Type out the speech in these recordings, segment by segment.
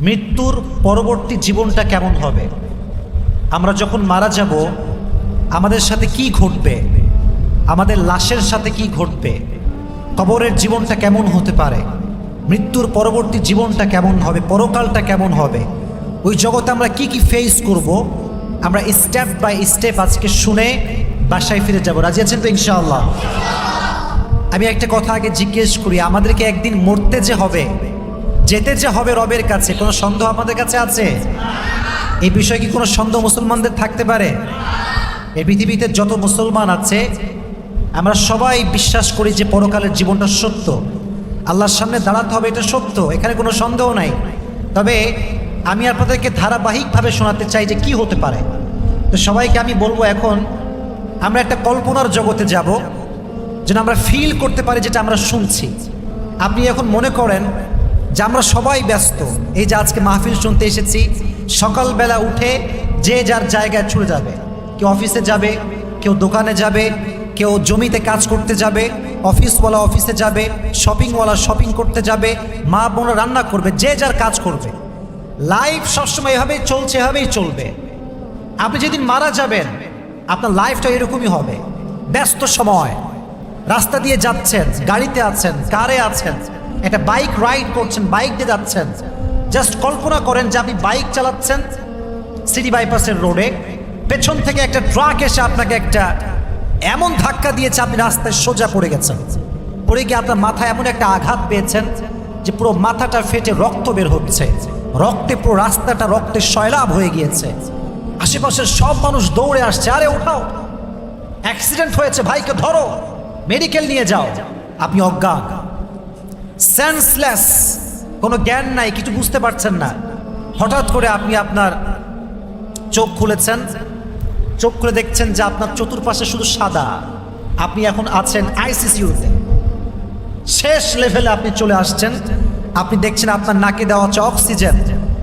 মৃত্যুর পরবর্তী জীবনটা কেমন হবে? আমরা যখন মারা যাব, আমাদের সাথে কি ঘটবে? আমাদের লাশের সাথে কি ঘটবে? কবরের জীবনটা কেমন হতে পারে? মৃত্যুর পরবর্তী জীবনটা কেমন হবে? পরকালটা কেমন হবে? ওই জগতে আমরা কি কি ফেস করব? আমরা স্টেপ বাই স্টেপ আজকে শুনে বাসায় ফিরে যাব। রাজি আছেন তো ইনশাআল্লাহ? আমি একটা কথা আগে জিজ্ঞেস করি, আমাদেরকে একদিন মরতে যে হবে যেতে যে হবে রবের কাছে, কোনো সন্দেহ আমাদের কাছে আছে? এই বিষয়ে কি কোনো সন্দেহ মুসলমানদের থাকতে পারে? এই পৃথিবীতে যত মুসলমান আছে, আমরা সবাই বিশ্বাস করি যে পরকালের জীবনটা সত্য। আল্লাহর সামনে দাঁড়াতে হবে, এটা সত্য, এখানে কোনো সন্দেহ নাই। তবে আমি আপনাদেরকে ধারাবাহিকভাবে শোনাতে চাই যে কি হতে পারে। তো সবাইকে আমি বলব এখন, আমরা একটা কল্পনার জগতে যাব যেন আমরা ফিল করতে পারি যেটা আমরা শুনছি। আপনি এখন মনে করেন যে আমরা সবাই ব্যস্ত। এই যে আজকে মাহফিল শুনতে এসেছি, সকালবেলা উঠে যে যার জায়গায় ছুটে যাবে। কেউ অফিসে যাবে, কেউ দোকানে যাবে, কেউ জমিতে কাজ করতে যাবে, অফিসওয়ালা অফিসে যাবে, শপিংওয়ালা শপিং করতে যাবে, মা বোনরা রান্না করবে, যে যার কাজ করবে। লাইফ সবসময় এভাবেই চলছে, এভাবেই চলবে। আপনি যেদিন মারা যাবেন, আপনার লাইফটা এরকমই হবে। ব্যস্ত সময়। রাস্তা দিয়ে যাচ্ছেন, গাড়িতে আছেন, কারে আছেন একটা বাইক রাইড করছেন, বাইক দিয়ে যাচ্ছেন। জাস্ট কল্পনা করেন যে আপনি বাইক চালাচ্ছেন সিটি বাইপাসের রোডে। পেছন থেকে একটা ট্রাক এসে আপনাকে একটা এমন ধাক্কা দিয়েছে, আপনি রাস্তায় সোজা পড়ে গেছেন। পড়ে গিয়ে আপনার মাথায় এমন একটা আঘাত পেয়েছেন যে পুরো মাথাটা ফেটে রক্ত বের হচ্ছে। রক্তে পুরো রাস্তাটা রক্তে সয়লাভ হয়ে গিয়েছে। আশেপাশের সব মানুষ দৌড়ে আসছে, আরে উঠাও অ্যাক্সিডেন্ট হয়েছে, ভাইকে ধরো। মেডিকেল নিয়ে যাও। আপনি অজ্ঞান। সেন্সলেস কোনো জ্ঞান নাই, কিছু বুঝতে পারছেন না। হঠাৎ করে আপনি আপনার চোখ খুলেছেন, চোখ খুলে দেখছেন যে আপনার চতুর্পাশে শুধু সাদা। আপনি এখন আছেন আইসিসিউতে। শেষ লেভেলে আপনি চলে আসছেন। আপনি দেখছেন আপনার নাকে দেওয়া হচ্ছে অক্সিজেন।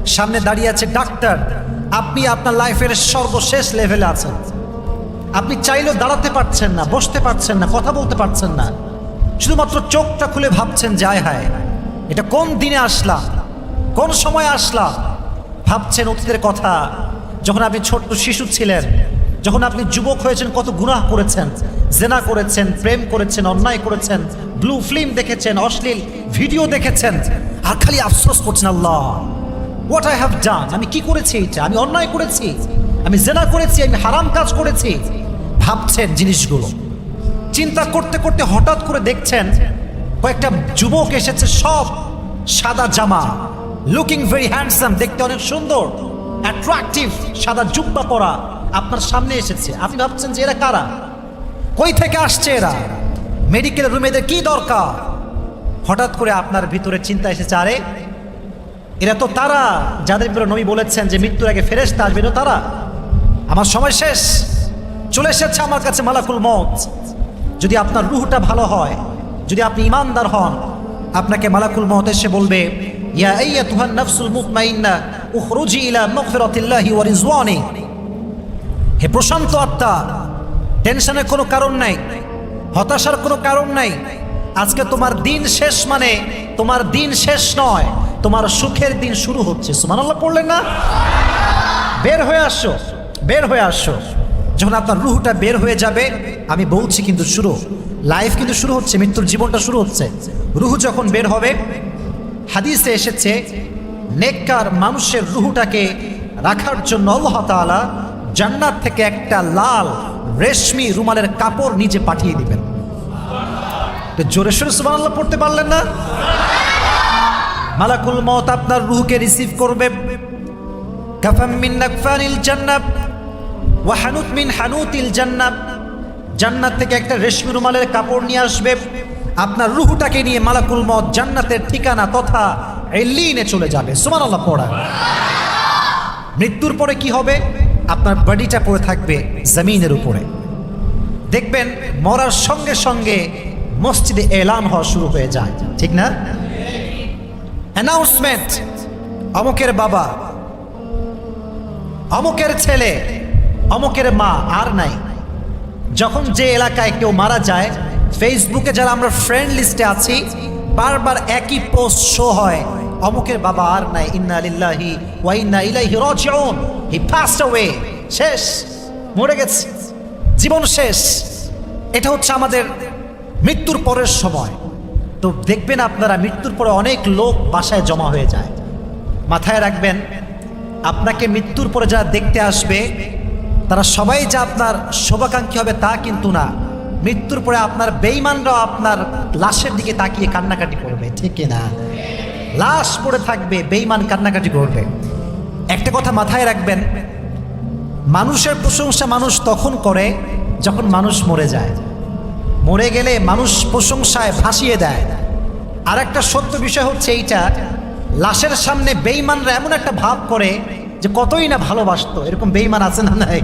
সামনে দাঁড়িয়ে আছে ডাক্তার। আপনি আপনার লাইফের সর্বশেষ লেভেলে আছেন। আপনি চাইলেও দাঁড়াতে পারছেন না, বসতে পারছেন না, কথা বলতে পারছেন না। শুধুমাত্র চোখটা খুলে ভাবছেন যায় হায়, এটা কোন দিনে আসলাম কোন সময় আসলাম ভাবছেন অতীতের কথা। যখন আপনি ছোট্ট শিশু ছিলেন, যখন আপনি যুবক হয়েছেন, কত গুনাহ করেছেন, জেনা করেছেন, প্রেম করেছেন, অন্যায় করেছেন ব্লু ফিল্ম দেখেছেন, অশ্লীল ভিডিও দেখেছেন, আর খালি আফসোস করছেন, আল্লাহ হোয়াট আই হ্যাভ ডান আমি কি করেছি এটা? আমি অন্যায় করেছি? আমি জেনা করেছি, আমি হারাম কাজ করেছি? ভাবছেন জিনিসগুলো। চিন্তা করতে করতে হঠাৎ করে দেখছেন কয়েকটা যুবক এসেছে, সব সাদা জামা লুকিং ভেরি হ্যান্ডসাম দেখতে অনেক সুন্দর অ্যাট্রাকটিভ সাদা জুব্বা পরা, আপনার সামনে এসেছে। আপনি ভাবছেন যে এরা কারা? কই থেকে আসছে এরা? মেডিকেল রুমে এদের কি দরকার? হঠাৎ করে আপনার ভিতরে চিন্তা এসেছে, আরে, এরা তো তারা, যাদের ভিতরে নবী বলেছেন যে মৃত্যুর আগে ফেরেশতা আসবে তারা। আমার সময় শেষ। চলে এসেছে আমার কাছে মালাকুল মত যদি আপনার রুহটা ভালো হয়, যদি আপনি ইমানদার হন, আপনাকে মালাকুল মত এসে বলবে, ইয়া আইয়াতুহান নাফসুল মুতমাইন্না, উখরুজি ইলা মাগফিরাতিল্লাহি ওয়া রিজওয়ানি। হে প্রশান্ত আত্মা, টেনশনের কোনো কারণ নাই, হতাশার কোনো কারণ নাই। আজকে তোমার দিন শেষ মানে তোমার দিন শেষ নয়, তোমার সুখের দিন শুরু হচ্ছে। সুমানাল্লাহ পড়লেন না? বের হয়ে আসো, বের হয়ে আসো। যখন আপনার রুহটা বের হয়ে যাবে, আমি বলছি কিন্তু শুরু লাইফ কিন্তু শুরু হচ্ছে, মৃত্যুর জীবনটা শুরু হচ্ছে। রুহু যখন বের হবে, হাদিসে এসেছে, নেককার মানুষের রুহুটাকে রাখার জন্য আল্লাহ তাআলা জান্নাত থেকে একটা লাল, রেশমি রুমালের কাপড় নিজে পাঠিয়ে দিবেন। জোরে সোরে সুবহানাল্লাহ পড়তে পারলেন না? মালাকুল মত আপনার রুহকে রিসিভ করবে। কাফাম মিন জান্নাত। ওয়া হানুত মিন হানুতিল জান্নাত। জান্নাত থেকে একটা রেশমি রুমালের কাপড় নিয়ে আসবে। আপনার রুহুটাকে নিয়ে মালাকুল মত জান্নাতের ঠিকানা তথা এলিনে চলে যাবে। সুবহানাল্লাহ, পড়া। মৃত্যুর পরে কি হবে? আপনার বডিটা পড়ে থাকবে জমিনের উপরে। দেখবেন মরার সঙ্গে সঙ্গে মসজিদে এলান হওয়া শুরু হয়ে যায়। ঠিক না? অ্যানাউন্সমেন্ট অমুকের বাবা, অমুকের ছেলে অমুকের মা আর নাই। যখন যে এলাকায় কেউ মারা যায় ফেসবুকে যারা আমরা ফ্রেন্ড লিস্টে আছি, বারবার একই পোস্ট শো হয়, অমুকের বাবা আর নাই, ইন্না লিল্লাহি ওয়া ইন্না ইলাইহি রাজিউন। হি পাসড অ্যাওয়ে শেষ। মরে গেছে। জীবন শেষ। এটা হচ্ছে আমাদের মৃত্যুর পরের সময়। তো দেখবেন আপনারা, মৃত্যুর পরে অনেক লোক বাসায় জমা হয়ে যায়। মাথায় রাখবেন, আপনাকে মৃত্যুর পরে যারা দেখতে আসবে তারা সবাই যে আপনার শুভাকাঙ্ক্ষী হবে তা কিন্তু না। মৃত্যুর পরে আপনার বেইমানরাও আপনার লাশের দিকে তাকিয়ে কান্নাকাটি করবে, ঠিক না লাশ পড়ে থাকবে বেইমান কান্নাকাটি করবে। একটা কথা মাথায় রাখবেন, মানুষের প্রশংসা মানুষ তখন করে যখন মানুষ মরে যায়। মরে গেলে মানুষ প্রশংসায় ভাসিয়ে দেয়। আর একটা সত্য বিষয় হচ্ছে এইটা, লাশের সামনে বেইমানরা এমন একটা ভাব করে যে কতই না ভালোবাসতো, এরকম বেইমান আছে না নাই?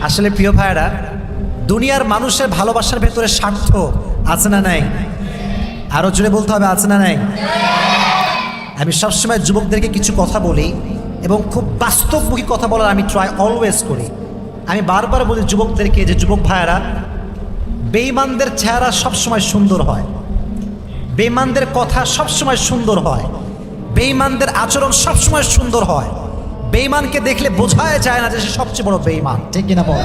আসলে প্রিয় ভাইয়েরা, দুনিয়ার মানুষের ভালোবাসার ভেতরে স্বার্থ আছে না নাই? আরও জোরে বলতে হবে, আছে না নাই? আমি সবসময় যুবকদেরকে কিছু কথা বলি এবং খুব বাস্তবমুখী কথা বলার আমি ট্রাই অলওয়েজ করি। আমি বারবার বলি যুবকদেরকে যে, যুবক ভাইয়েরা বেইমানদের চেহারা সবসময় সুন্দর হয়। বেইমানদের কথা সবসময় সুন্দর হয়। বেইমানদের আচরণ সবসময় সুন্দর হয়। বেইমানকে দেখলে বোঝায় যায় না যে সে সবচেয়ে বড় বেইমান ঠিক কিনা বল?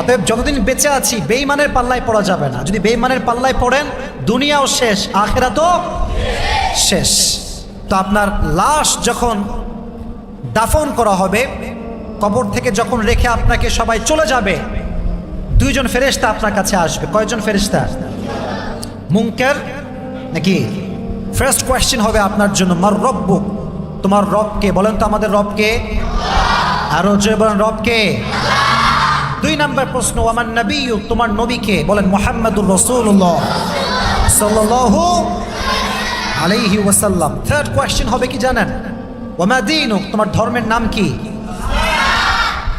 অতএব যতদিন বেঁচে আছি বেইমানের পাল্লায় পড়া যাবে না। যদি বেইমানের পাল্লায় পড়েন, দুনিয়াও শেষ আখেরা তো শেষ। তো আপনার লাশ যখন দাফন করা হবে, কবর থেকে যখন রেখে আপনাকে সবাই চলে যাবে, দুইজন ফেরেশতা আপনার কাছে আসবে। কয়জন ফেরেশতা? মুঙ্কের নাকি? ফার্স্ট কোয়েশ্চেন হবে আপনার জন্য, মার রব্বু তোমার রবকে, বলেন তো আমাদের রবকে। আরও জয় বলেন, রবকে। দুই নাম্বার প্রশ্ন আমার নবী তোমার নবীকে, বলেন মোহাম্মদুর রসুল্লাহ সাল্লাল্লাহু আলাইহি ওয়াসাল্লাম। থার্ড কোয়েশ্চেন হবে কি জানেন? ওমা দিনুক, তোমার ধর্মের নাম কি?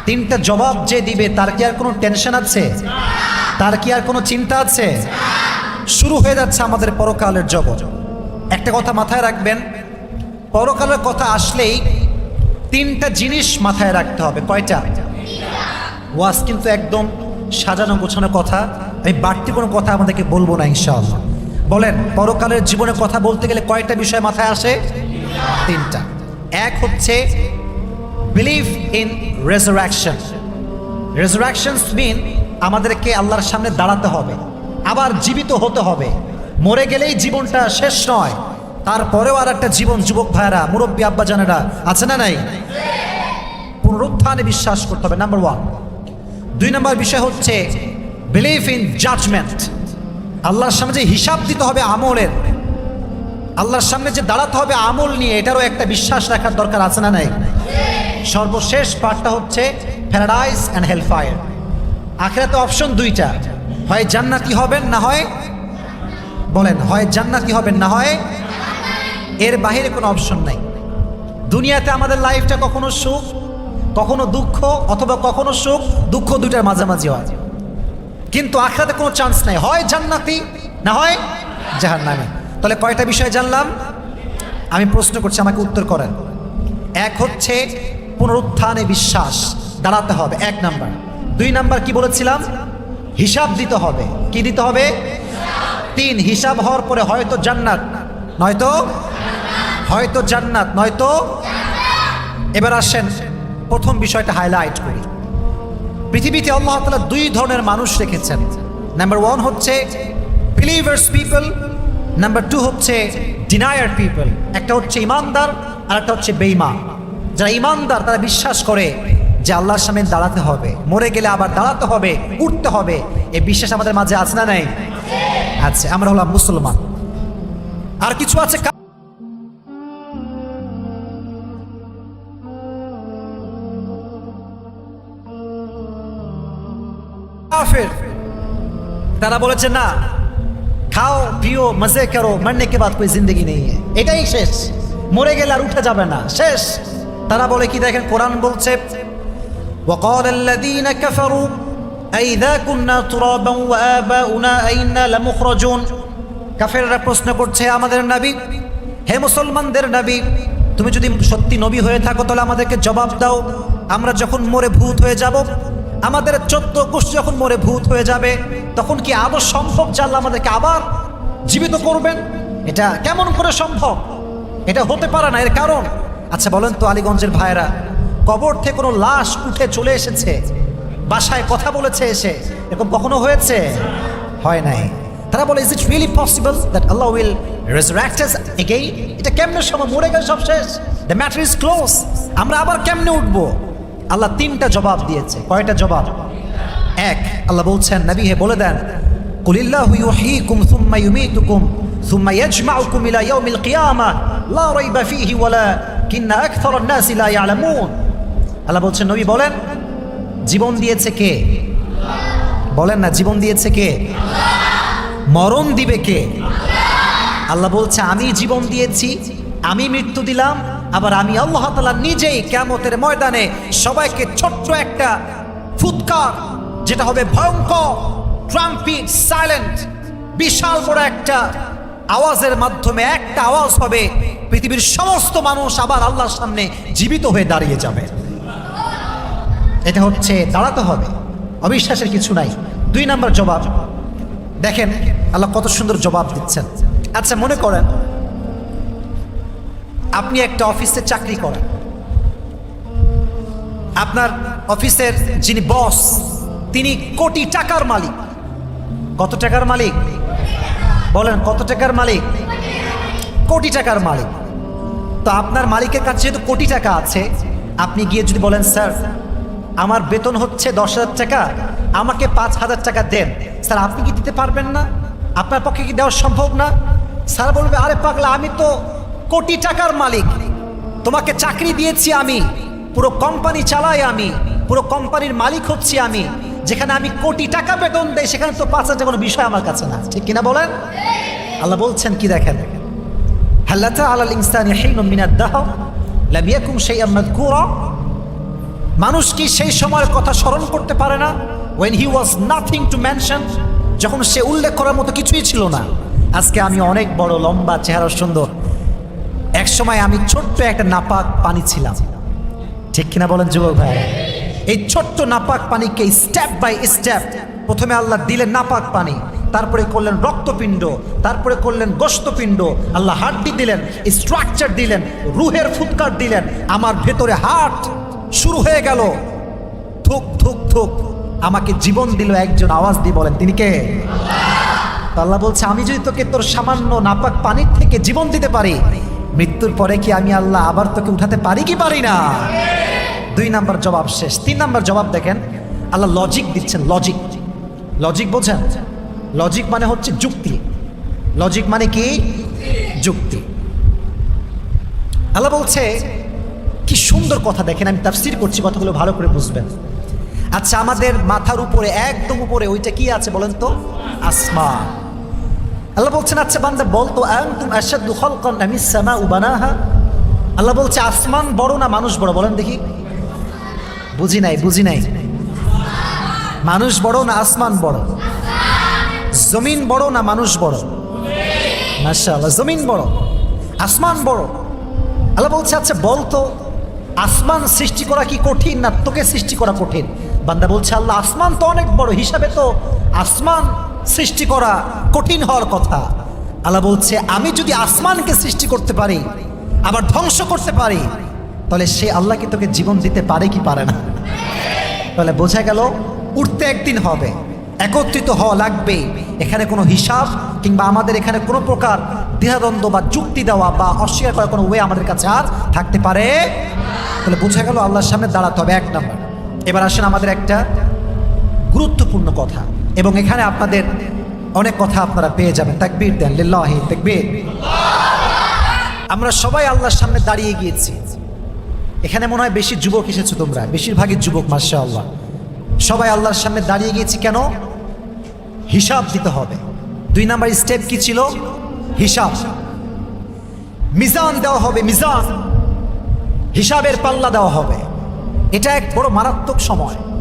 তিনটা জবাব যে দিবে, তার কি আর কোনো টেনশন আছে? তার কি আর কোনো চিন্তা আছে? শুরু হয়ে যাচ্ছে আমাদের পরকালের জগৎ। একটা কথা মাথায় রাখবেন পরকালের কথা আসলেই তিনটা জিনিস মাথায় রাখতে হবে। কয়টা? ওয়াজ কিন্তু একদম সাজানো গোছানো কথা। আমি বাড়তি কোনো কথা আমাদেরকে বলব না, ইনশাআল্লাহ। বলেন, পরকালের জীবনের কথা বলতে গেলে কয়টা বিষয় মাথায় আসে? তিনটা। এক হচ্ছে বিলিভ ইন রেজারাকশন রেজারাকশনস মিন আমাদেরকে আল্লাহর সামনে দাঁড়াতে হবে, আবার জীবিত হতে হবে। মরে গেলেই জীবনটা শেষ নয় তারপরেও আর একটা জীবন, যুবক ভাইয়েরা, মুরব্বী আব্বা জানেরা, আছে না নাই? পুনরুত্থানে বিশ্বাস করতে হবে নাম্বার ওয়ান দুই নম্বর বিষয় হচ্ছে বিলিভ ইন জাজমেন্ট আল্লাহর সামনে যে হিসাব দিতে হবে আমলের, আল্লাহর সামনে যে দাঁড়াতে হবে আমল নিয়ে, এটারও একটা বিশ্বাস রাখার দরকার আছে না নাই? সর্বশেষ পার্টটা হচ্ছে প্যারাডাইস অ্যান্ড হেলফায়ার আখেরাতে অপশন দুইটা, হয় জান্নাতি হবেন না হয়, বলেন, হয় জান্নাতি হবেন না হয় এর বাহিরে কোনো অপশন নাই। দুনিয়াতে আমাদের লাইফটা কখনো সুখ, কখনো দুঃখ, অথবা কখনো সুখ, দুঃখ দুইটার মাঝামাঝি হয়। কিন্তু আখড়াতে কোনো চান্স নাই। হয় জান্নাতি, না হয় জাহান্নামী। তাহলে কয়টা বিষয় জানলাম? আমি প্রশ্ন করছি, আমাকে উত্তর করেন। এক হচ্ছে পুনরুত্থানে বিশ্বাস, দাঁড়াতে হবে, এক নাম্বার। দুই নাম্বার কি বলেছিলাম? হিসাব দিতে হবে। কি দিতে হবে? তিন, হিসাব হওয়ার পরে হয়তো জান্নাত, নয়তো হয়তো জান্নাত, নয়তো এবার আসেন প্রথম বিষয়টা হাইলাইট করি। পৃথিবীতে আল্লাহ তালা দুই ধরনের মানুষ রেখেছেন। নাম্বার ওয়ান হচ্ছে বিলিভার্স পিপল নাম্বার টু হচ্ছে ডিনায়ার পিপল একটা হচ্ছে ইমানদার আর একটা হচ্ছে বেইমান যারা ইমানদার, তারা বিশ্বাস করে যে আল্লাহর সামনে দাঁড়াতে হবে। মরে গেলে আবার দাঁড়াতে হবে, উঠতে হবে। এই বিশ্বাস আমাদের মাঝে আছে না নাই? আচ্ছা আমরা হলাম মুসলমান। আর কিছু আছে তারা বলেছে, না, খাও, পিও, মজে করো, মরনে কে বাদ কোই জিন্দগি নেই এটাই শেষ। মরে গেলে আর উঠে যাবে না, শেষ। তারা বলে কি, দেখেন, কোরআন বলছে وقال الذين كفروا أئذا كنا ترابا وآباؤنا أئنا لمخرجون কাফেররা প্রশ্ন করছে আমাদের নবী, হে মুসলমানদের নবী, তুমি যদি সত্যি নবী হয়ে থাকো, তাহলে আমাদেরকে জবাব দাও। আমরা যখন মরে ভূত হয়ে যাব আমাদের চোদ্দ কোষ যখন মরে ভূত হয়ে যাবে, তখন কি আবার সম্ভব যে আল্লাহ আমাদেরকে আবার জীবিত করবেন? এটা কেমন করে সম্ভব? এটা হতে পারে না, এর কারণ? আচ্ছা বলেন তো আলীগঞ্জের ভাইয়েরা, কবর থেকে কোনো লাশ উঠে চলে এসেছে? বাসায় কথা বলেছে এসে? এরকম কখনো হয়েছে? হয় নাই। তারা বলে is it really possible that Allah will resurrect again এটা কেমনে সময় মরে গেলে সব শেষ। দ্য ম্যাটার ইজ ক্লোজ আমরা আবার কেমনে উঠবো? আল্লাহ তিনটা জবাব দিয়েছে। কয়টা জবাব? এক, আল্লাহ বলছেন, নবী হে বলে দেন, কুলিল্লাহু লা আল্লাহ বলছেন, নবী বলেন, জীবন দিয়েছে কে? বলেন না, জীবন দিয়েছে কে? মরণ দিবে কে? আল্লাহ বলছে, আমি জীবন দিয়েছি, আমি মৃত্যু দিলাম আবার আমি আল্লাহ তালা নিজেই কেমতের ময়দানে সবাইকে ছোট্ট একটা ফুৎকার, যেটা হবে ভয়ঙ্কর ট্রাম্পিট সাইলেন্ট বিশাল বড় একটা আওয়াজের মাধ্যমে একটা আওয়াজ হবে, পৃথিবীর সমস্ত মানুষ আবার আল্লাহর সামনে জীবিত হয়ে দাঁড়িয়ে যাবে। এটা হচ্ছে দাঁড়াতে হবে, অবিশ্বাসের কিছু নাই। দুই নম্বর জবাব, দেখেন আল্লাহ কত সুন্দর জবাব দিচ্ছেন। আচ্ছা মনে করেন আপনি একটা অফিসে চাকরি করেন। আপনার অফিসের যিনি বস, তিনি কোটি টাকার মালিক। কত টাকার মালিক? বলেন, কত টাকার মালিক? কোটি টাকার মালিক। তো আপনার মালিকের কাছে যেহেতু কোটি টাকা আছে, আপনি গিয়ে যদি বলেন, স্যার, আমার বেতন হচ্ছে দশ হাজার টাকা, আমাকে পাঁচ হাজার টাকা দেন। স্যার, আপনি কি দিতে পারবেন না? আপনার পক্ষে কি দেওয়া সম্ভব না? স্যার বলবে, আরে পাগলা, আমি তো কোটি টাকার মালিক। তোমাকে চাকরি দিয়েছি আমি। পুরো কোম্পানি চালাই আমি। পুরো কোম্পানির মালিক হচ্ছি আমি। যেখানে আমি কোটি টাকা বেতন দেই, সেখানে তো পাঁচ হাজার কোনো বিষয় আমার কাছে না। ঠিক কিনা বলেন? আল্লাহ বলছেন, কি দেখেন? হাল্লাতা আলাল ইনসানি হিনুম মিনাদ দাহ লাম ইয়াকুম শাইআম মাযকুরা। মানুষ কি সেই সময়ের কথা স্মরণ করতে পারে না? When he was nothing to mention যখন সে উল্লেখ করার মতো কিছুই ছিল না। আজকে আমি অনেক বড়, লম্বা চেহারা সুন্দর এক সময় আমি ছোট্ট একটা নাপাক পানি ছিলাম। ঠিক কিনা বলেন যুবক ভাই? এই ছোট্ট নাপাক পানিকে স্টেপ বাই স্টেপ প্রথমে আল্লাহ দিলেন নাপাক পানি, তারপরে করলেন রক্তপিণ্ড, তারপরে করলেন গোস্তপিণ্ড আল্লাহ হাড্ডি দিলেন স্ট্রাকচার দিলেন, রুহের ফুৎকার দিলেন। আমার ভেতরে হার্ট শুরু হয়ে গেল। থুক থুক থুক আমাকে জীবন দিল একজন আওয়াজ দিয়ে বলেন, তিনি কে? আল্লাহ বলছে, আমি যদি তোকে তোর সামান্য নাপাক পানির থেকে জীবন দিতে পারি মৃত্যুর পরে কি আমি আল্লাহ আবার তোকে উঠাতে পারি কি পারি না? দুই নাম্বার জবাব শেষ। তিন নাম্বার জবাব দেখেন, আল্লাহ লজিক দিচ্ছেন লজিক লজিক বোঝেন? লজিক মানে হচ্ছে যুক্তি। লজিক মানে কি? যুক্তি। আল্লাহ বলছে, কি সুন্দর কথা দেখেন, আমি তাফসির করছি, কথাগুলো ভালো করে বুঝবেন। আচ্ছা আমাদের মাথার উপরে, একদম উপরে, ওইটা কি আছে বলেন তো? আসমা। আল্লাহ বলছেন আচ্ছা বান্দা বলতো আনতুম আশাদ্দু খালকান আমি সামা উবানাহা আল্লাহ বলছে, আসমান বড় না মানুষ বড়? বলেন দেখি। বুঝি নাই বুঝি নাই। মানুষ বড় না আসমান বড়? জমিন বড় না মানুষ বড়? মাশাআল্লাহ, জমিন বড়, আসমান বড়। আল্লাহ বলছে আচ্ছা বলতো আসমান সৃষ্টি করা কি কঠিন না তোকে সৃষ্টি করা কঠিন? বান্দা বলছে, আল্লাহ, আসমান তো অনেক বড়, হিসাবে তো আসমান সৃষ্টি করা কঠিন হওয়ার কথা। আল্লাহ বলছে, আমি যদি আসমানকে সৃষ্টি করতে পারি, আবার ধ্বংস করতে পারি, তাহলে সে আল্লাহ কি তোকে জীবন দিতে পারে কি পারে না? তাহলে বোঝা গেল, উঠতে একদিন হবে, একত্রিত হওয়া লাগবে। এখানে কোনো হিসাব কিংবা আমাদের এখানে কোনো প্রকার দ্বিধাদ্বন্দ্ব বা যুক্তি দেওয়া বা অস্বীকার করার কোনো ওয়ে আমাদের কাছে আর থাকতে পারে তাহলে বোঝা গেল, আল্লাহর সামনে দাঁড়াতে হবে এক নম্বর। এবার আসেন আমাদের একটা গুরুত্বপূর্ণ কথা। এবং এখানে আপনাদের অনেক কথা আপনারা পেয়ে যাবেন। তাকবীর দেন, লিল্লাহি, তাকবীর। আমরা সবাই আল্লাহর সামনে দাঁড়িয়ে গিয়েছি। এখানে মনে হয় বেশি যুবক এসেছ তোমরা, বেশিরভাগই যুবক মাসা আল্লাহ সবাই আল্লাহর সামনে দাঁড়িয়ে গিয়েছি কেন? হিসাব দিতে হবে। দুই নাম্বার স্টেপ কি ছিল? হিসাব। মিজান দেওয়া হবে, মিজান। হিসাবের পাল্লা দেওয়া হবে। এটা এক বড় মারাত্মক সময়।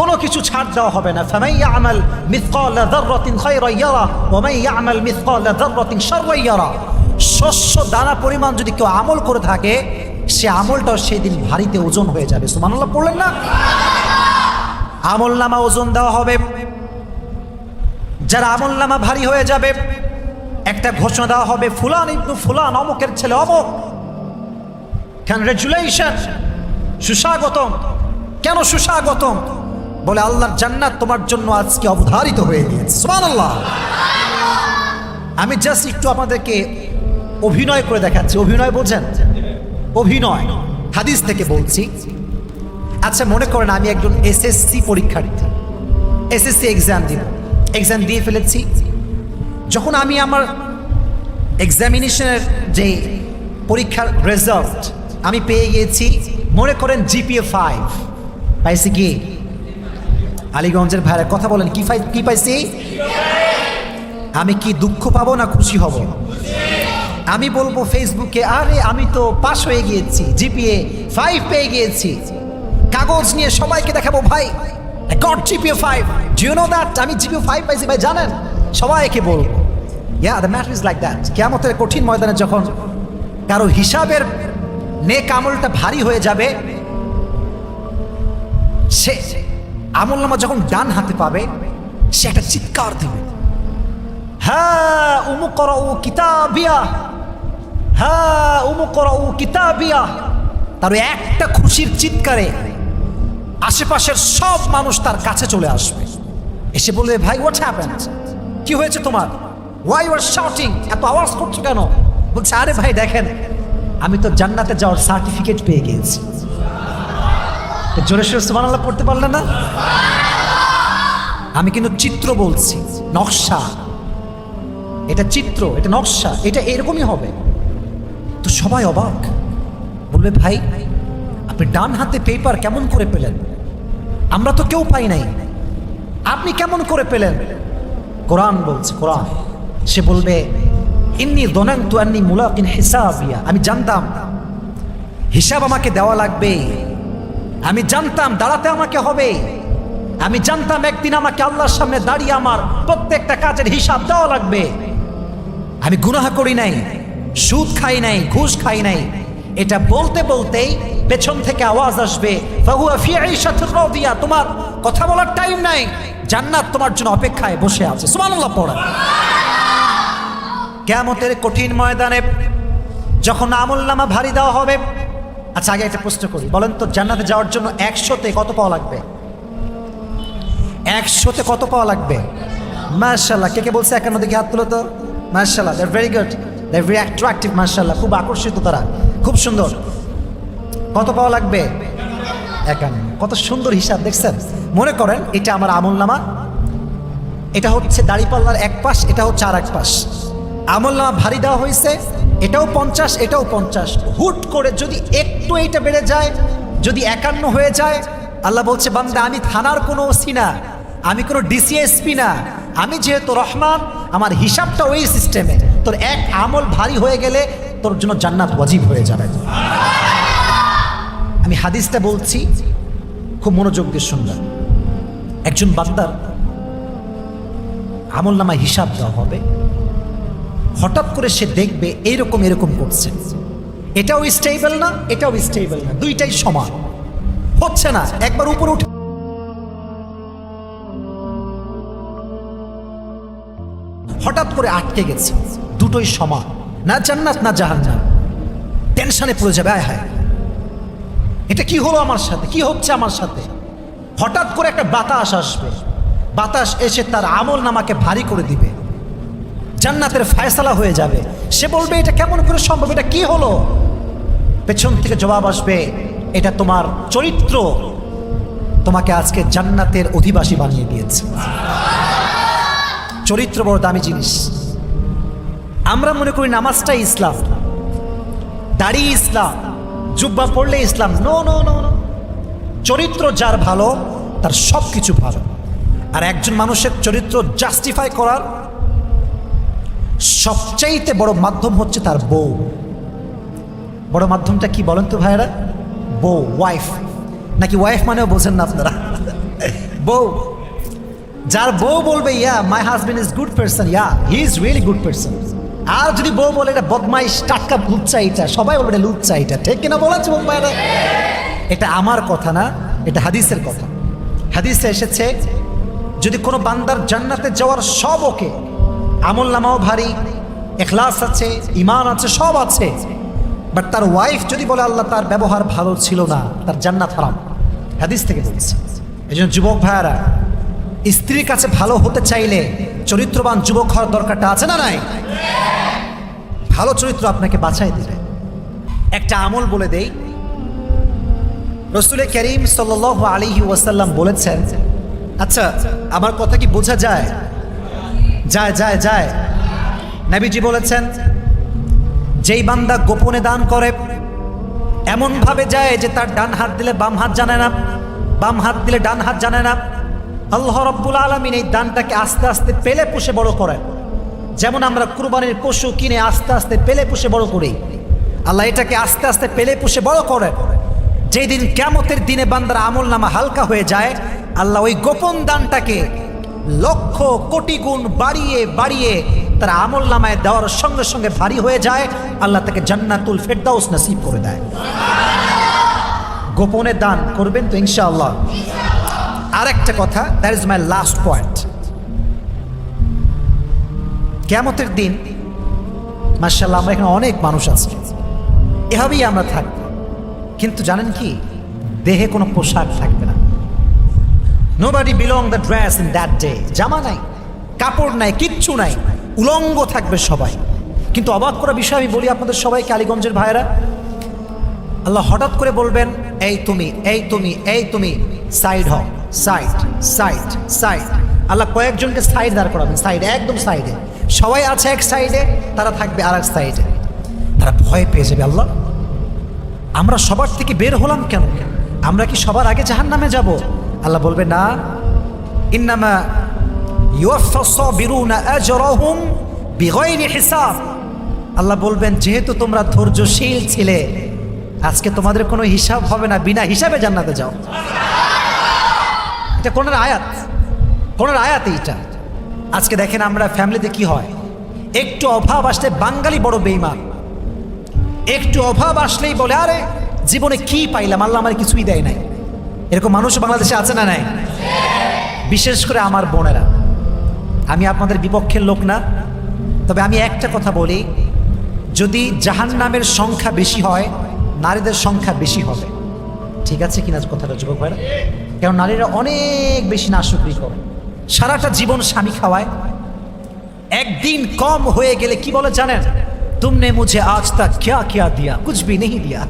কোনো কিছু ছাড় দেওয়া হবে না। ফামাই ইয়ামাল মিসকাল যাররাতিন খায়রান ইয়ারা, ওয়া ইয়ারা। শস্য, দানা পরিমাণ যদি কেউ আমল করে থাকে, সে আমলটাও সেই দিন ভারীতে ওজন হয়ে যাবে। সুবহানাল্লাহ, পড়লেন না? আমল নামা ওজন দেওয়া হবে। যারা আমল নামা ভারী হয়ে যাবে, একটা ঘোষণা দেওয়া হবে, ফুলান ইবনু ফুলান, অমুকের ছেলে অমুক। কনগ্রেচুলেশন সুস্বাগতম। কেন সুস্বাগতম? বলে, আল্লাহর জান্নাত তোমার জন্য আজকে অবধারিত হয়ে গিয়েছে। আমি জাস্ট একটু আমাদেরকে অভিনয় করে দেখাচ্ছি। অভিনয় বোঝেন? অভিনয়। হাদিস থেকে বলছি। আচ্ছা মনে করেন আমি একজন এসএসসি পরীক্ষার্থী। এসএসসি এক্সাম দিব। এক্সাম দিয়ে ফেলেছি। যখন আমি আমার এক্সামিনেশনের যে পরীক্ষার রেজাল্ট আমি পেয়ে গিয়েছি, মনে করেন জিপিএ ফাইভ পাইছি কি? আলীগঞ্জের ভাইয়ের কথা বলেন, কি কি পাইছি? আমি কি দুঃখ পাবো না খুশি হব? আমি বলব ফেসবুকে, আরে আমি তো পাশ হয়ে গিয়েছি, জিপিএ ফাইভ পেয়ে গিয়েছি। কাগজ নিয়ে সবাইকে দেখাবো, ভাই। God GPA five you know that আমি জিপিএ ফাইভ পাইছি, ভাই, জানেন? সবাইকে বলব। Yeah the matter is like that কেমতের কঠিন ময়দানে যখন কারও হিসাবের নেক আমলটা ভারী হয়ে যাবে, সে আমল নামা যখন ডান হাতে পাবে, সে একটা চিৎকার দেবে। হ্যাঁ উমু কর ও কিতাবিয়া হ্যাঁ উমু কর ও কিতাবিয়া। তার একটা খুশির চিৎকারে আশেপাশের সব মানুষ তার কাছে চলে আসবে। এসে বলবে, ভাই হোয়াট হ্যাপেন্ড কি হয়েছে তোমার? ওয়াই আর শাউটিং এত আওয়াজ করছ কেন? বলছে, আরে ভাই, দেখেন, আমি তো জান্নাতে যাওয়ার সার্টিফিকেট পেয়ে গিয়েছি। জোরে সোরে সুবহানাল্লাহ পড়তে পারলে না? আমি কিন্তু চিত্র বলছি, নকশা। এটা চিত্র, এটা নকশা, এটা এরকমই হবে। তো সবাই অবাক। বলবে, ভাই, আপনি ডান হাতে পেপার কেমন করে পেলেন? আমরা তো কেউ পাই নাই। আপনি কেমন করে পেলেন? কোরআন বলছে, কোরআন। সে বলবে, ইন্নি দনান্তু আন্নি মুলাকিন হিসাবিয়া। আমি জানতাম, হিসাব আমাকে দেওয়া লাগবে। আমি জানতাম দাঁড়াতে আমাকে হবে। আমি জানতাম একদিন আমাকে আল্লাহর সামনে দাঁড়িয়ে আমার প্রত্যেকটা কাজের হিসাব দেওয়া লাগবে। আমি গুনাহ করি নাই, সুদ খাই নাই, ঘুষ খাই নাই। এটা বলতে বলতেই পেছন থেকে আওয়াজ আসবে। তোমার কথা বলার টাইম নাই। জান্নাত তোমার জন্য অপেক্ষায় বসে আছে। সুবহানাল্লাহ, পড়া। কিয়ামতের কঠিন ময়দানে যখন আমলনামা ভারী দেওয়া হবে আচ্ছা আগে একটা প্রশ্ন করি। বলেন তো, জান্নাতে যাওয়ার জন্য একশোতে কত পাওয়া লাগবে? একশোতে কত পাওয়া লাগবে? মার্শাল্লাহ কে কে বলছে একান্ন দিকে হাত তুলো তো? মার্শাল্লাহ that very good that very attractive মার্শাল্লাহ খুব আকর্ষিত তারা, খুব সুন্দর। কত পাওয়া লাগবে? একান্ন। কত সুন্দর হিসাব, দেখছেন? মনে করেন, এটা আমার আমল নামা। এটা হচ্ছে দাড়িপাল্লার এক পাশ, এটা হচ্ছে আর এক পাশ। আমল নামা ভারী দেওয়া হয়েছে এটাও পঞ্চাশ এটাও পঞ্চাশ। হুট করে যদি একটু এইটা বেড়ে যায়, যদি একান্ন হয়ে যায়, আল্লাহ বলছে, বান্দা, আমি থানার কোনো ওসি না, আমি কোনো ডিসিএসপি না, আমি যেহেতু রহমান, আমার হিসাবটা ওই সিস্টেমে। তোর এক আমল ভারী হয়ে গেলে তোর জন্য জান্নাত ওয়াজিব হয়ে যাবে। আমি হাদিসটা বলছি, খুব মনোযোগ দিয়ে শুনবেন। একজন বান্দার আমল নামা হিসাব দেওয়া হবে। হঠাৎ করে সে দেখবে এইরকম এরকম করছে। এটাও স্টেবল না, এটাও স্টেবল না, দুইটাই সমান। হচ্ছে না, একবার উপরে উঠে হঠাৎ করে আটকে গেছে, দুটোই সমান, না জান্নাত, না জাহান জাহান্নাম। টেনশনে পড়ে যাবে, আয় হায়। এটা কি হলো আমার সাথে? কি হচ্ছে আমার সাথে? হঠাৎ করে একটা বাতাস আসবে। বাতাস এসে তার আমল নামাকে ভারী করে দিবে। জান্নাতের ফায়সালা হয়ে যাবে। সে বলবে, এটা কেমন করে সম্ভব? এটা কি হলো? পেছন থেকে জবাব আসবে, এটা তোমার চরিত্র। তোমাকে আজকে জান্নাতের অধিবাসী বানিয়ে দিয়েছে। চরিত্র বড় দামি জিনিস। আমরা মনে করি নামাজটাই ইসলাম। দাড়ি ইসলাম, জুব্বা পড়লে ইসলাম। নো নো নো নো চরিত্র যার ভালো, তার সব কিছু ভালো। আর একজন মানুষের চরিত্র জাস্টিফাই করার সবচাইতে বড় মাধ্যম হচ্ছে তার বউ। বড় মাধ্যমটা কি বলেন তো ভাইয়েরা? বউ ওয়াইফ নাকি ওয়াইফ মানেও বোঝেন না আপনারা? বউ। যার বউ বলবে yeah my husband is good person yeah he is really good person আর যদি বউ বলে, এটা বদমাইশ, টাটকা লুচ্চা এটা, সবাই বলবে, এটা লুচ্চা এটা। ঠিক কিনা বলেছে বউ ভাইয়েরা? এটা আমার কথা না, এটা হাদিসের কথা। হাদিসে এসেছে, যদি কোনো বান্দার জান্নাতে যাওয়ার সব ওকে আমল নামাও ভারী, এখলাস আছে ইমান আছে, সব আছে। বাট তার ওয়াইফ যদি বলে, আল্লাহ, তার ব্যবহার ভালো ছিল না, তার জান্নাত হারাম। হাদিস থেকে বলছে। এই জন্য যুবক ভাইয়ারা, স্ত্রীর কাছে ভালো হতে চাইলে চরিত্রবান যুবক হওয়ার দরকারটা আছে না নাই? ভালো চরিত্র আপনাকে বাছাই দিবে। একটা আমল বলে দেই। রসুল করিম সাল আলিহি ওয়াসাল্লাম বলেছেন আচ্ছা আমার কথা কি বোঝা যায় যায় যায় যায়। নবীজি বলেছেন, যেই বান্দা গোপনে দান করে এমন ভাবে যায় যে তার ডান হাত দিলে বাম হাত জানে না, বাম হাত দিলে ডান হাত জানে না। আল্লাহ রব্বুল আলমিন এই দানটাকে আস্তে আস্তে পেলে পুষে বড় করেন যেমন আমরা কুরবানির পশু কিনে আস্তে আস্তে পেলে পুষে বড় করি। আল্লাহ এটাকে আস্তে আস্তে পেলে পুষে বড় করেন যেই দিন কেমতের দিনে বান্দার আমল নামা হালকা হয়ে যায়, আল্লাহ ওই গোপন দানটাকে লক্ষ কোটি গুণ বাড়িয়ে বাড়িয়ে তারা আমল নামায় দেওয়ার সঙ্গে সঙ্গে ভারী হয়ে যায়, আল্লাহ তাকে জান্নাতুল ফেরদাউস নসিব করে দেয়। গোপনে দান করবেন তো ইনশাআল্লাহ। আর একটা কথা that is my last point কেমতের দিন মার্শাল্লাহ আমরা এখানে অনেক মানুষ আছে। এভাবেই আমরা থাকব। কিন্তু জানেন কি? দেহে কোনো পোশাক থাকবে না। Nobody belong the dress in that day জামা নাই, কাপড় নাই, কিচ্ছু নাই, উলঙ্গ থাকবে সবাই। কিন্তু অবাক করা বিষয়, আমি বলি আপনাদের সবাই কালীগঞ্জের ভাইয়েরা, আল্লাহ হঠাৎ করে বলবেন, এই তুমি এই তুমি এই তুমি, সাইড হ সাইড সাইড সাইড। আল্লাহ কয়েকজনকে সাইড দাঁড় করাবেন, সাইডে, একদম সাইডে সবাই আছে এক সাইডে তারা থাকবে আর এক সাইডে তারা ভয় পেয়ে যাবে, আল্লাহ। আমরা সবার থেকে বের হলাম কেন? আমরা কি সবার আগে জাহান নামে যাব? আল্লাহ বলবে, না। ইন্নামা হিসাব। আল্লাহ বলবেন, যেহেতু তোমরা ধৈর্যশীল ছিলে, আজকে তোমাদের কোনো হিসাব হবে না। বিনা হিসাবে জান্নাতে যাও। এটা কোনের আয়াত। কোনের আয়াত এইটা। আজকে দেখেন আমরা ফ্যামিলিতে কি হয়? একটু অভাব আসলে বাঙালি বড় বেইমান একটু অভাব আসলেই বলে, আরে, জীবনে কি পাইলাম? আল্লাহ আমার কিছুই দেয় নাই। এরকম মানুষ বাংলাদেশে আছে না নাই? বিশেষ করে আমার বোনেরা। আমি আপনাদের বিপক্ষের লোক না, তবে আমি একটা কথা বলি, যদি জাহান নামের সংখ্যা বেশি হয়, নারীদের সংখ্যা বেশি হবে। ঠিক আছে কিনা কথাটা, যুবক ভাইরা? কারণ নারীরা অনেক বেশি নাশুকরি করে। সারাটা জীবন স্বামী খাওয়ায়। একদিন কম হয়ে গেলে কি বলে জানেন? তুমনে মুঝে আজ তক ক্যা ক্যা দিয়া, কুছ ভি নেই দিয়া।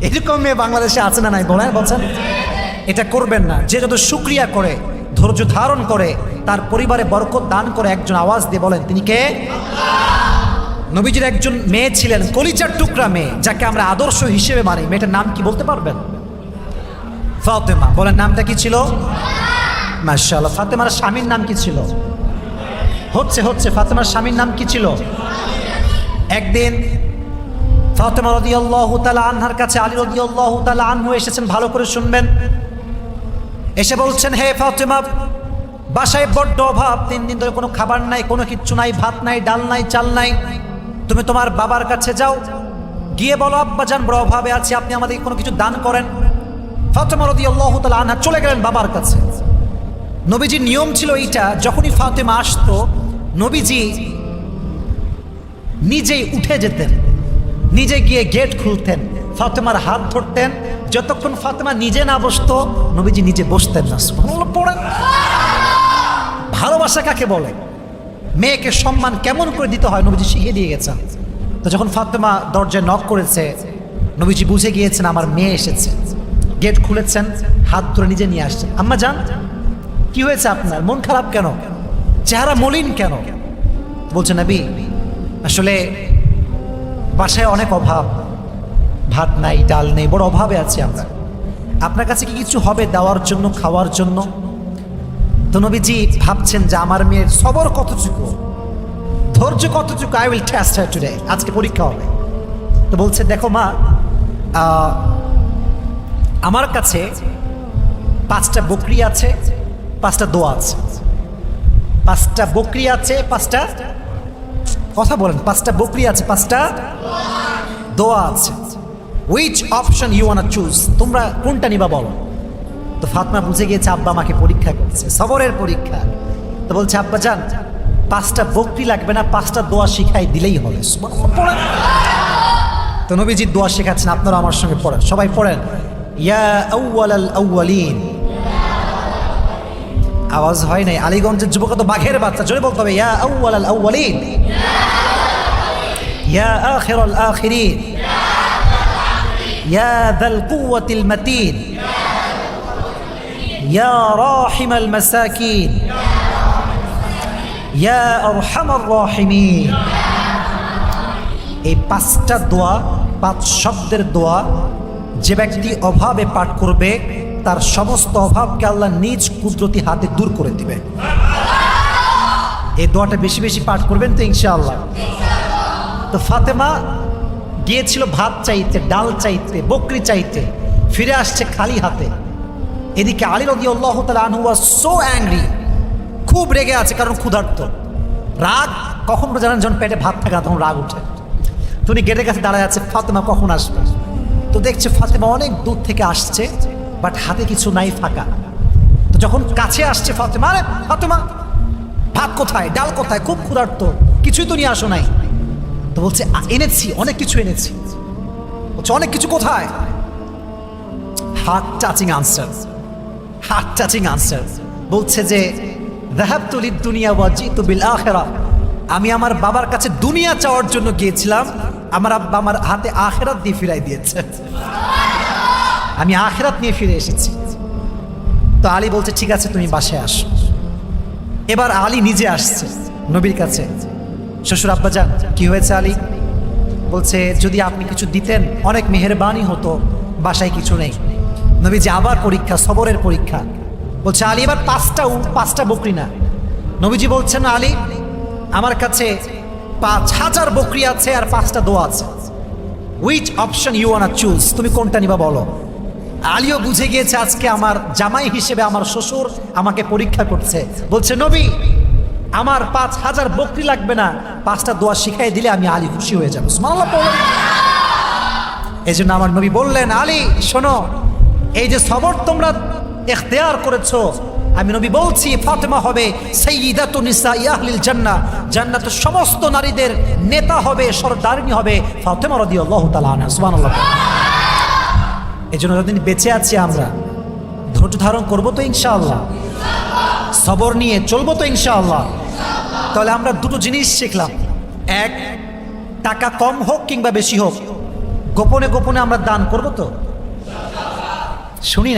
এরকম মেয়ে বাংলাদেশে আছে না নাই? বলেন, বলছেন? এটা করবেন না। যে যত সুক্রিয়া করে, ধৈর্য ধারণ করে, তার পরিবারে বরকত দান করে একজন আওয়াজ দিয়ে বলেন, তিনি কে? নবীজির একজন মেয়ে ছিলেন কলিচার টুকরা মেয়ে, যাকে আমরা আদর্শ হিসেবে মানি। মেয়েটার নাম কি বলতে পারবেন? ফাতেমা। বলেন, নামটা কি ছিল? মার্শাল্লাহ ফাতেমার স্বামীর নাম কি ছিল? হচ্ছে হচ্ছে, ফাতেমার স্বামীর নাম কি ছিল? একদিন ফাতেমা রদি আল্লাহ তালা আনহার কাছে, আলী রদি আল্লাহ তালা আনহু এসেছেন, ভালো করে শুনবেন। এসে বলছেন, হে ফাতেমা, বাসায় বড্ড অভাব, তিন দিন ধরে কোনো খাবার নাই, কোনো কিচ্ছু নাই, ভাত নাই, ডাল নাই, চাল নাই। তুমি তোমার বাবার কাছে যাও, গিয়ে বলো, আব্বা যান, বড় অভাবে আছে, আপনি আমাদের কোনো কিছু দান করেন। ফাতেমা রদি আল্লাহ তালা আনহা চলে গেলেন বাবার কাছে। নবীজির নিয়ম ছিল এইটা, যখনই ফাতেমা আসতো, নবীজি নিজেই উঠে যেতেন। নিজে গিয়ে গেট খুলতেন। ফাতেমার হাত ধরতেন। যতক্ষণ ফাতেমা নিজে না বসতো, নবীজি নিজে বসতেন না পড়েন। ভালোবাসা কাকে বলে? মেয়েকে সম্মান কেমন করে দিতে হয়, নবীজি শিখিয়ে দিয়ে গেছেন। তো যখন ফাতেমা দরজায় নক করেছে, নবীজি বুঝে গিয়েছেন আমার মেয়ে এসেছে। গেট খুলেছেন, হাত ধরে নিজে নিয়ে আসছেন। আম্মা যান, কি হয়েছে আপনার? মন খারাপ কেন? চেহারা মলিন কেন? বলছে, নবী, আসলে বাসায় অনেক অভাব। ভাত নাই, ডাল নেই, বড় অভাবে আছি আমরা। আপনার কাছে কি কিছু হবে দেওয়ার জন্য, খাওয়ার জন্য? তো নবীজি ভাবছেন যে আমার মেয়ের সবর কতটুকু? ধৈর্য কতটুকু? I will test her today আজকে পরীক্ষা হবে। তো বলছে, দেখো মা আমার কাছে পাঁচটা বকরি আছে, পাঁচটা দোয়া আছে। পাঁচটা বকরি আছে, পাঁচটা কথা বলেন, পাঁচটা বকরি আছে, পাঁচটা দোয়া আছে। Which option you want choose তোমরা কোনটা নিবা বলো। তো ফাতমা বুঝে গিয়েছে, আব্বা আমাকে পরীক্ষা করছে, সবরের পরীক্ষা। তো বলছে, আব্বা যান, পাঁচটা বকরি লাগবে না, পাঁচটা দোয়া শিখাই দিলেই হবে। তো নবীজি দোয়া শেখাচ্ছেন, আপনারা আমার সঙ্গে পড়েন। সবাই পড়েন, ইয়া আউয়াল আল আউয়ালিন আওয়াজ হয় নাই। আলীগঞ্জের যুবক তো বাঘের বাচ্চা, জোরে বলতে হবে, ইয়া আউয়াল আল আউয়ালিন। ইয়া আখির আল আখিরিন। ইয়া যাল কুওয়াতিল মাতিন। ইয়া রাহিমাল মাসাকিন। ইয়া আরহামার রাহিমিন। এই পাঁচটা দোয়া, পাঁচ শব্দের দোয়া, যে ব্যক্তি অভাবে পাঠ করবে তার সমস্ত অভাবকে আল্লাহ নিজ কুদরতি হাতে দূর করে দিবে। এই দোয়াটা বেশি বেশি পাঠ করবেন তো ইনশাআল্লাহ। তো ফাতেমা গিয়েছিল ভাত চাইতে, ডাল চাইতে, বকরি চাইতে, ফিরে আসছে খালি হাতে। এদিকে আলী রদি আল্লাহ আনহু সো অ্যাংরি খুব রেগে আছে কারণ ক্ষুধার্ত। রাগ কখন জানেন যখন পেটে ভাত থাকে তখন রাগ উঠে। তো উনি গেটের কাছে দাঁড়ায় আছে, ফাতেমা কখন আসবে? তো দেখছে ফাতেমা অনেক দূর থেকে আসছে। বাট হাতে কিছু নাই ফাঁকা। তো যখন কাছে আসছে ফাতেমা, আরে ফাতেমা, ভাত কোথায়, ডাল কোথায়? খুব ক্ষুধার্ত, কিছুই তো নিয়ে আসো নাই। তো বলছে এনেছি, অনেক কিছু এনেছি। বলছে, অনেক কিছু কোথায়? Heart touching answer heart touching answer বলছে যে দেহাবতলি দুনিয়া ওয়াজি তো বিল আখেরা আমি আমার বাবার কাছে দুনিয়া চাওয়ার জন্য গিয়েছিলাম, আমার আব্বা আমার হাতে আখেরাত দিয়ে ফিরাই দিয়েছে। আমি আখেরাত নিয়ে ফিরে এসেছি। তো আলী বলছে, ঠিক আছে, তুমি বাসায় আসো। এবার আলী নিজে আসছে নবীর কাছে। শ্বশুর আব্বা যান কি হয়েছে আলী? বলছে, যদি আপনি কিছু দিতেন, অনেক মেহেরবানি হতো, বাসায় কিছু নেই। নবীজি আবার পরীক্ষা, সবরের পরীক্ষা। বলছে, আলী, এবার পাঁচটা পাঁচটা বকরি না। নবীজি বলছেন, আলী, আমার কাছে পাঁচ হাজার বকরি আছে আর পাঁচটা দোয়া আছে। Which option you want choose তুমি কোনটা নিবা বলো? আলিও বুঝে গিয়েছে আজকে আমার জামাই হিসেবে আমার শ্বশুর আমাকে পরীক্ষা করছে। বলছে, নবী, আমার পাঁচ হাজার বকরি লাগবে না। পাঁচটা দোয়া শিখাই দিলে আমি আলী খুশি হয়ে যাব। এই জন্য আমার নবী বললেন, আলী, শোনো, এই যে সবর তোমরা এখতেয়ার করেছ, আমি নবী বলছি, ফাতেমা হবে সেই সাইয়্যিদাতু নিসা ইয়াহলিল জান্নাহ। জান্নাতের সমস্ত নারীদের নেতা হবে, সরদারিনী হবে ফাতেমা রাদিয়াল্লাহু তাআলা আনহা। সুবহানাল্লাহ এই জন্য যতদিন বেঁচে আছি আমরা, ধৈর্য ধারণ করব তো ইনশাআল্লাহ। সবর নিয়ে চলবো তো ইনশাআল্লাহ। তাহলে আমরা দুটো জিনিস শিখলাম। এক, টাকা কম হোক কিংবা বেশি হোক, গোপনে গোপনে আমরা দান করব তো? শুনি